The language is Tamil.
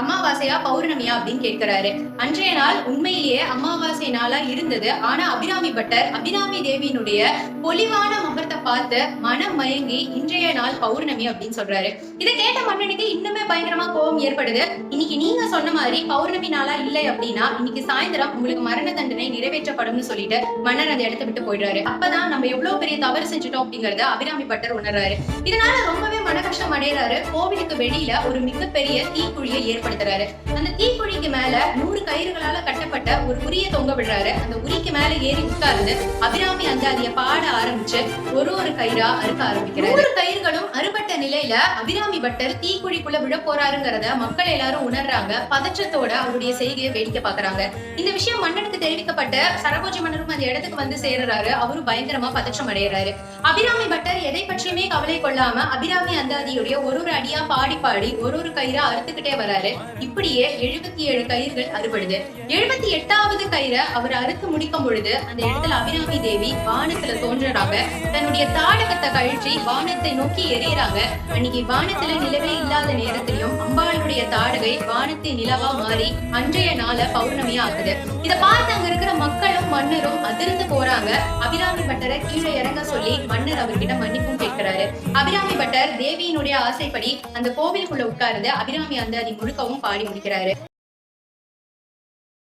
அமாவாசையா பௌர்ணமியா அப்படின்னு கேட்கிறாரு. அன்றைய நாள் உண்மையிலேயே அமாவாசை நாளா இருந்தது. ஆனா அபிராமி பட்டர் அபிராமி தேவியினுடைய பொலிவான முகத்தை பார்த்து மனம் மயங்கி இன்றைய நாள் பௌர்ணமி அப்படின்னு சொல்றாரு. இதை கேட்ட மன்னனுக்கு இன்னுமே பயங்கரமா கோபம் ஏற்படுது. இன்னைக்கு நீங்க சொன்ன மாதிரி பௌர்ணமி நாளா இல்லை அப்படின்னா இன்னைக்கு சாயந்தரம் உங்களுக்கு மரண தண்டனை நிறைவேற்றப்படும்னு சொல்லிட்டு மன்னர் அந்த இடத்த விட்டு போயிடுறாரு. அப்பதான் நம்ம எவ்வளவு பெரிய தவறு செஞ்சுட்டோம் அப்படிங்கறத அபிராமி பட்டர் உணர்றாரு. இதனால ரொம்பவே மன கஷ்டம் அடைகிறாரு கோவிலுக்கு வெளியில ஒரு மிகப்பெரிய தீக்குழியை ஏற்படுத்துறாரு. அந்த தீக்குழிக்கு மேல நூறு கயிறுகளால கட்டப்பட்ட ஒரு உரிய தொங்க விடுறாரு. அந்த உரிக்கு மேல ஏறி உட்கார்ந்து அபிராமி அந்தாதிய பாட ஆரம்பிச்சு ஒரு ஒரு கயிறா அறுக்க ஆரம்பிக்கிறாரு. நூறு கயிறுகளும் அறுபட்ட நிலையில அபிராமி பட்டர் தீக்குழிக்குள்ள விழ போறாருங்கிறத மக்கள் எல்லாரும் உணர்றாங்க. பதற்றத்தோட அவருடைய செய்கையை வேடிக்கை பாக்குறாங்க இந்த விஷயம் மன்னனுக்கு தெரிவிக்கப்பட்ட சரபோஜி மன்னரும் அந்த இடத்துக்கு வந்து சேர்றாரு. அவரும் பயங்கரமா பதற்றம் அடைகிறாரு அபிராமி பட்டர் எதை பற்றியுமே கவலை கொள்ளாம அபிராமி அந்தாதியுடைய ஒரு ஒரு அடியா பாடி பாடி ஒரு ஒரு கயிறா அறுத்துக்கிட்டே வராரு. இப்படியே எழுபத்தி ஏழு கயிறுகள் அறுபடுது. எழுபத்தி எட்டாவது கயிறை அவர் அறுத்து முடிக்கும் பொழுது அந்த இடத்துல அபிராமி தேவி வானத்துல தோன்றுறாங்க. தன்னுடைய தாடகத்தை கழற்றி வானத்தை நோக்கி எறிகிறாங்க அன்னைக்கு வானத்துல நிலவே இல்லாத நேரத்திலையும் அம்பாளுடைய தாடகை வானத்தை நிலவா மாறி அன்றைய நாள பௌர்ணமியா ஆகுது இத பார்த்து அங்க இருக்கிற மக்களும் மன்னரும் அதிர்ந்து போறாங்க. அபிராமி பட்டரை கீழே இறங்க சொல்லி மன்னர் அவர்கிட்ட மன்னிப்பும் கேட்கிறாரு. அபிராமி பட்டர் தேவியினுடைய ஆசைப்படி அந்த கோவிலுக்குள்ள உட்கார்ந்து அபிராமி அந்தாதி முழுக்கவும் பாடி முடிக்கிறாரு.